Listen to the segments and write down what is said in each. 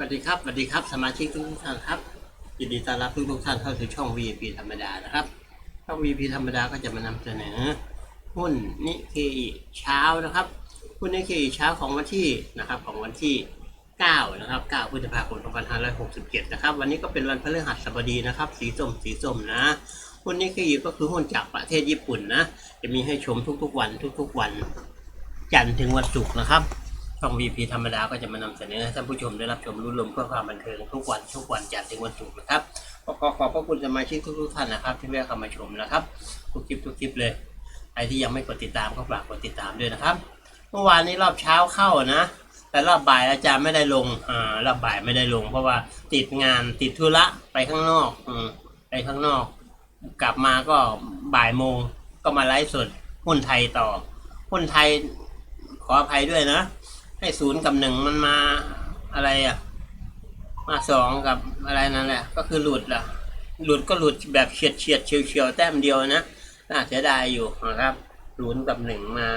สวัสดีครับสวัสดีครับ สมาชิกทุกท่านครับยินดีต้อนรับทุกทุกท่านเข้าสู่ช่อง VIP ธรรมดานะครับ ช่อง VIP ธรรมดาก็จะมานำเสนอหุ้นนิเคอิเช้านะครับหุ้นนิเคอิเช้าของวันที่นะครับของวันที่ 9 นะครับ 9 พฤษภาคม 2567 นะครับ วันนี้ก็เป็นวันพฤหัสบดีนะครับ สีส้มสีส้มนะหุ้นนิเคอิก็คือหุ้นจากประเทศญี่ปุ่นนะ จะมีให้ชมทุกๆวันทุกๆวัน จันทร์ถึงวันศุกร์นะครับ ช่อง VP ธรรมดาก็จะมานำเสนอให้ท่านผู้ชมได้รับชมรู้ลมเพื่อความบันเทิงทุกวันทุกวันจันทร์ถึงวันศุกร์นะครับขอขอบพระคุณสมาชิกทุกๆท่านนะครับ ที่แวะเข้ามาชมนะครับทุกคลิปทุกคลิปเลยใครที่ยังไม่กดติดตามก็ฝากกดติดตามด้วยนะครับ เมื่อวานนี้รอบเช้าเข้านะ แต่รอบบ่ายอาจารย์ไม่ได้ลงอ่ารอบบ่ายไม่ได้ลง เพราะว่าติดงานติดธุระไปข้างนอกอืมไปข้างนอก กลับมาก็บ่ายโมงก็มาไลฟ์สดหุ้นไทยต่อหุ้นไทยขออภัยด้วยนะ ให้ศูนย์กับหนึ่งมันมาอะไรอะ มาสองกับอะไรนั่นแหละ ก็คือหลุดละหลุดก็หลุดแบบเฉียดเฉียดเฉียวเฉียวแต้มเดียวนะน่าเสียดายอยู่นะครับศูนย์กับหนึ่งมา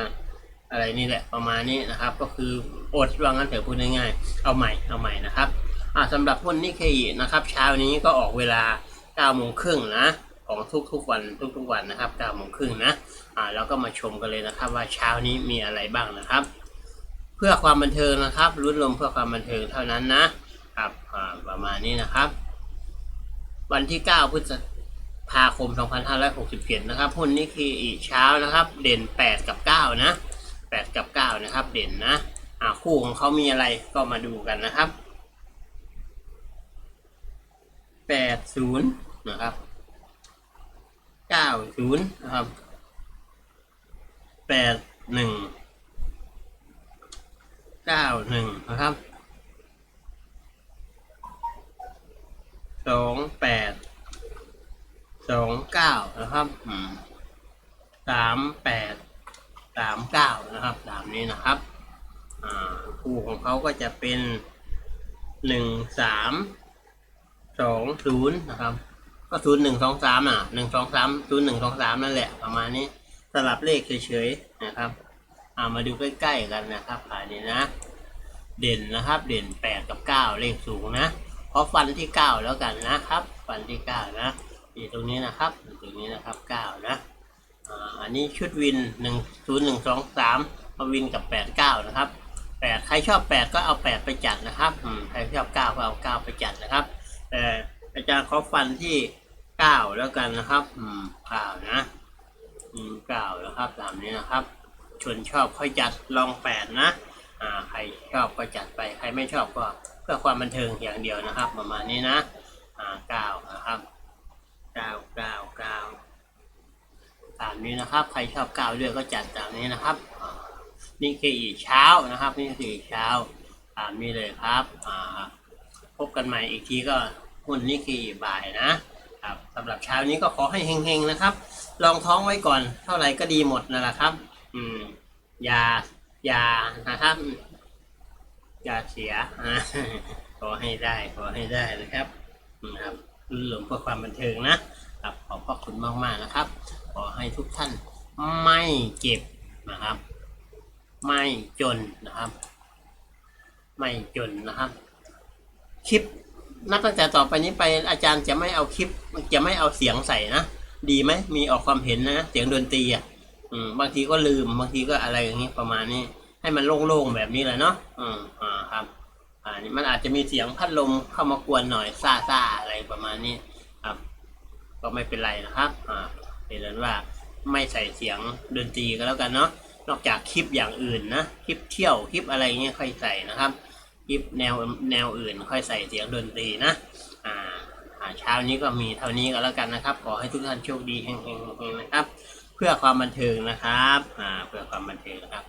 อะไรนี่แหละประมาณนี้นะครับ ก็คืออดว่างั้นเถอะพูดง่ายๆเอาใหม่เอาใหม่นะครับอ่าสำหรับหุ้นนิเคอินะครับเช้านี้ก็ออกเวลา9โมงครึ่งนะของทุกๆวันทุกๆวันนะครับ9โมงครึ่งนะอ่าแล้วก็มาชมกันเลยนะครับว่าเช้านี้มีอะไรบ้างนะครับ พื่อความบันเทิงนะครับรุ่นลมเพื่อความบันเทิงเท่านั้นนะครับประมาณนี้นะครับ วันที่ 9 พฤษภาคม 2567 นะครับหุ้นนิเคอิเช้านะครับ เด่น 8 กับ 9 นะ 8 กับ 9 นะครับ เด่นนะอ่าคู่ของเขามีอะไรก็มาดูกันนะครับ 80 นะครับ 90 นะครับ 81 เก้าหนึ่งนะครับ สองแปดสองเก้านะครับสามแปดสามเก้านะครับตามนี้นะครับคู่ของเขาก็จะเป็นหนึ่งสามสองศูนย์นะครับ ก็ศูนย์หนึ่งสองสามอะหนึ่งสองสามศูนย์หนึ่งสองสามนั่นแหละประมาณนี้สลับเลขเฉยๆนะครับามาดูใกล้ๆกันนะครับขายนี้นะ เด่นนะครับ เด่นแปดกับเก้าเลขสูงนะ เพราะฟันที่เก้าแล้วกันนะครับ ฟันที่เก้านะอยู่ตรงนี้นะครับอยู่ตรงนี้นะครับเก้านะอันนี้ชุดวินหนึ่งศูนย์หนึ่งสองสามมาวินกับแปดเก้านะครับแปดใครชอบแปดก็เอาแปดไปจัดนะครับใครชอบเก้าก็เอาเก้าไปจัดนะครับแต่อาจารย์ขาฟันที่เก้าแล้วกันนะครับอืมเก้านะอืมเก้าแล้วครับตามนี้นะครับชวนชอบค่อยจัดลองแปดนะ ใครชอบก็จัดไป ใครไม่ชอบก็เพื่อความบันเทิงอย่างเดียวนะครับ ประมาณนี้นะอ่าเก้านะครับเก้าเก้าเก้าตามนี้นะครับ ใครชอบเก้าเลือกก็จัดตามนี้นะครับ นี่คืออีกเช้านะครับ นี่คืออีกเช้าตามนี้เลยครับพบกันใหม่อีกทีก็หุ้นนี่คืออีบ่ายนะครับสำหรับเช้านี้ก็ขอให้เฮงๆนะครับ ลองท้องไว้ก่อน เท่าไหร่ก็ดีหมดนั่นแหละครับ อืมอย่า อย่านะครับ อย่าเสียขอให้ได้ขอให้ได้นะครับนะครับหลวงเพื่อความบันเทิงนะครับขอบพระคุณมากๆนะครับ ขอให้ทุกท่านไม่เจ็บนะครับ ไม่จนนะครับ ไม่จนนะครับ คลิปนับตั้งแต่ต่อไปนี้ไปอาจารย์จะไม่เอาคลิปจะไม่เอาเสียงใส่นะ ดีไหมมีออกความเห็นนะ เสียงดนตรีอะ อืมบางทีก็ลืมบางทีก็อะไรอย่างนี้ประมาณนี้ ให้มันโล่งๆแบบนี้แหละเนาะอืมอ่าครับ อ่านี่มันอาจจะมีเสียงพัดลมเข้ามากวนหน่อยซ่าซ่าๆอะไรประมาณนี้ครับ ก็ไม่เป็นไรนะครับ อ่าเป็นนั้นว่าไม่ใส่เสียงดนตรีก็แล้วกันเนาะนอกจากคลิปอย่างอื่นนะคลิปเที่ยวคลิปอะไรเงี้ยค่อยใส่นะครับ คลิปแนวแนวอื่นค่อยใส่เสียงดนตรีนะ เช้านี้ก็มีเท่านี้ก็แล้วกันนะครับ ขอให้ทุกท่านโชคดีเฮงๆนะครับ เพื่อความบันเทิงนะครับอ่าเพื่อความบันเทิงนะครับ